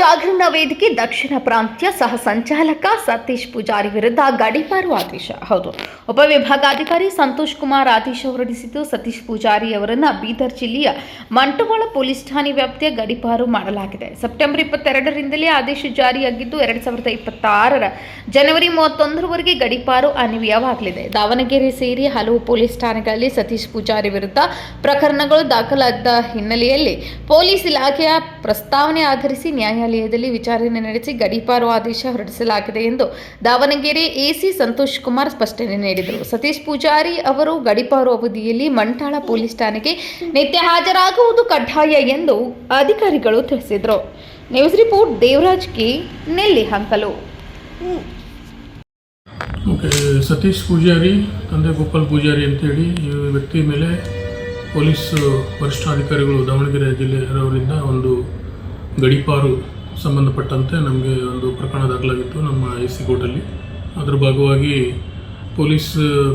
ಜಾಗರಣ ವೇದಿಕೆ ದಕ್ಷಿಣ ಪ್ರಾಂತ್ಯ ಸಹ ಸಂಚಾಲಕ ಸತೀಶ್ ಪೂಜಾರಿ ವಿರುದ್ಧ ಗಡಿಪಾರು ಆದೇಶ. ಹೌದು ಉಪವಿಭಾಗಾಧಿಕಾರಿ ಸಂತೋಷ್ ಕುಮಾರ್ ಆದೇಶ ಹೊರಡಿಸಿದ್ದು ಸತೀಶ್ ಪೂಜಾರಿ ಅವರನ್ನ ಬೀದರ್ ಜಿಲ್ಲೆಯ ಮಂಟವಾಳ ಪೊಲೀಸ್ ಠಾಣೆ ವ್ಯಾಪ್ತಿಯ ಗಡಿಪಾರು ಮಾಡಲಾಗಿದೆ. ಸೆಪ್ಟೆಂಬರ್ ಇಪ್ಪತ್ತೆರಡರಿಂದಲೇ ಆದೇಶ ಜಾರಿಯಾಗಿದ್ದು ಎರಡ್ ಸಾವಿರದ ಇಪ್ಪತ್ತಾರರ ಜನವರಿ ಮೂವತ್ತೊಂದರವರೆಗೆ ಗಡಿಪಾರು ಅನ್ವಯವಾಗಲಿದೆ ದಾವಣಗೆರೆ ಸೇರಿ ಹಲವು ಪೊಲೀಸ್ ಠಾಣೆಗಳಲ್ಲಿ ಸತೀಶ್ ಪೂಜಾರಿ ವಿರುದ್ಧ ಪ್ರಕರಣಗಳು ದಾಖಲಾದ ಹಿನ್ನೆಲೆಯಲ್ಲಿ ಪೊಲೀಸ್ ಇಲಾಖೆಯ ಪ್ರಸ್ತಾವನೆ ಆಧರಿಸಿ ನ್ಯಾಯಾಲಯದಲ್ಲಿ ವಿಚಾರಣೆ ನಡೆಸಿ ಗಡೀಪಾರು ಆದೇಶ ಹೊರಡಿಸಲಾಗಿದೆ ಎಂದು ದಾವಣಗೆರೆ ಎಸಿ ಸಂತೋಷ್ ಕುಮಾರ್ ಸ್ಪಷ್ಟನೆ ನೀಡಿದರು. ಸತೀಶ್ ಪೂಜಾರಿ ಅವರು ಗಡೀಪಾರು ಅವಧಿಯಲ್ಲಿ ಮಂಟಾಳ ಪೊಲೀಸ್ ಠಾಣೆಗೆ ನಿತ್ಯ ಹಾಜರಾಗುವುದು ಕಡ್ಡಾಯ ಎಂದು ಅಧಿಕಾರಿಗಳು ತಿಳಿಸಿದರು. News report Devaraj K Nelli Hankalu Satish Pujari, ತಂದೆ ಗೋಪಾಲ್ ಪೂಜಾರಿ ಅಂತೇಳಿ ಈ ವ್ಯಕ್ತಿ ಮೇಲೆ ಪೊಲೀಸ್ ವರಿಷ್ಠಾಧಿಕಾರಿಗಳು ದಾವಣಗೆರೆ ಜಿಲ್ಲೆಯವರಿಂದ ಒಂದು ಗಡೀಪಾರು ಸಂಬಂಧಪಟ್ಟಂತೆ ನಮಗೆ ಒಂದು ಪ್ರಕರಣ ದಾಖಲಾಗಿತ್ತು ನಮ್ಮ ಎ ಸಿ ಕೋರ್ಟಲ್ಲಿ. ಅದರ ಭಾಗವಾಗಿ ಪೊಲೀಸ್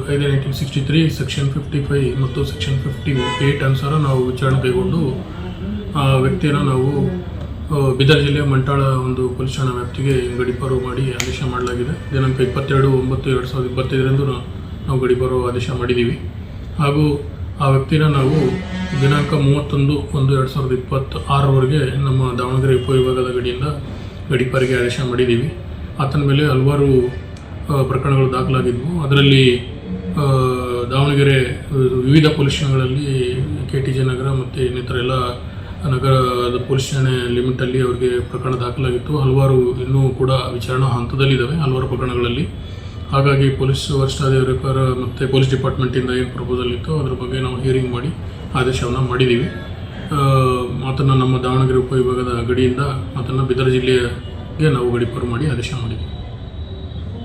ಕಾಯ್ದೆ nineteen sixty three, section fifty five ಮತ್ತು ಸೆಕ್ಷನ್ ಫಿಫ್ಟಿ ಏಯ್ಟ್ ಅನುಸಾರ ನಾವು ವಿಚಾರಣೆ ಕೈಗೊಂಡು, ಆ ವ್ಯಕ್ತಿಯನ್ನು ನಾವು ಬೀದರ್ ಜಿಲ್ಲೆಯ ಮಂಟಾಳ ಒಂದು ಪೊಲೀಸ್ ಠಾಣಾ ವ್ಯಾಪ್ತಿಗೆ ಗಡಿಪಾರು ಮಾಡಿ ಆದೇಶ ಮಾಡಲಾಗಿದೆ. ದಿನಾಂಕ ಇಪ್ಪತ್ತೆರಡು ಒಂಬತ್ತು ಎರಡು ಸಾವಿರದ ಇಪ್ಪತ್ತೈದರಂದು ನಾವು ಗಡಿಪಾರು ಆದೇಶ ಮಾಡಿದ್ದೀವಿ. ಹಾಗೂ ಆ ವ್ಯಕ್ತಿನ ನಾವು ದಿನಾಂಕ ಮೂವತ್ತೊಂದು ಒಂದು ಎರಡು ಸಾವಿರದ ಇಪ್ಪತ್ತು ಆರರವರೆಗೆ ನಮ್ಮ ದಾವಣಗೆರೆ ಉಪವಿಭಾಗದ ಗಡಿಯಿಂದ ಗಡಿಪಾರಿಗೆ ಆದೇಶ ಮಾಡಿದ್ದೀವಿ. ಆತನ ಮೇಲೆ ಹಲವಾರು ಪ್ರಕರಣಗಳು ದಾಖಲಾಗಿದ್ವು. ಅದರಲ್ಲಿ ದಾವಣಗೆರೆ ವಿವಿಧ ಪೊಲೀಸ್ ಠಾಣೆಗಳಲ್ಲಿ ಕೆ ಟಿ ಜೆ ನಗರ ಮತ್ತು ಇನ್ನಿತರ ಎಲ್ಲ ನಗರದ ಪೊಲೀಸ್ ಠಾಣೆ ಲಿಮಿಟಲ್ಲಿ ಅವರಿಗೆ ಪ್ರಕರಣ ದಾಖಲಾಗಿತ್ತು. ಹಲವಾರು ಇನ್ನೂ ಕೂಡ ವಿಚಾರಣಾ ಹಂತದಲ್ಲಿದ್ದಾವೆ. ಹಲವಾರು ಪ್ರಕರಣಗಳಲ್ಲಿ ಹಾಗಾಗಿ ಪೊಲೀಸ್ ವರಿಷ್ಠಾಧಿಕಾರಿಗಳ ಮತ್ತು ಪೊಲೀಸ್ ಡಿಪಾರ್ಟ್ಮೆಂಟಿಂದ ಏನು ಪ್ರಪೋಸಲ್ ಇತ್ತು ಅದರ ಬಗ್ಗೆ ನಾವು ಹಿಯರಿಂಗ್ ಮಾಡಿ ಆದೇಶವನ್ನು ಮಾಡಿದ್ದೀವಿ ಆತನ ನಮ್ಮ ದಾವಣಗೆರೆ ಉಪವಿಭಾಗದ ಗಡಿಯಿಂದ ಆತನ ಬಿದರ ಜಿಲ್ಲೆಗೆ ನಾವು ಗಡಿಪಾರು ಮಾಡಿ ಆದೇಶ ಮಾಡಿದ್ದೀವಿ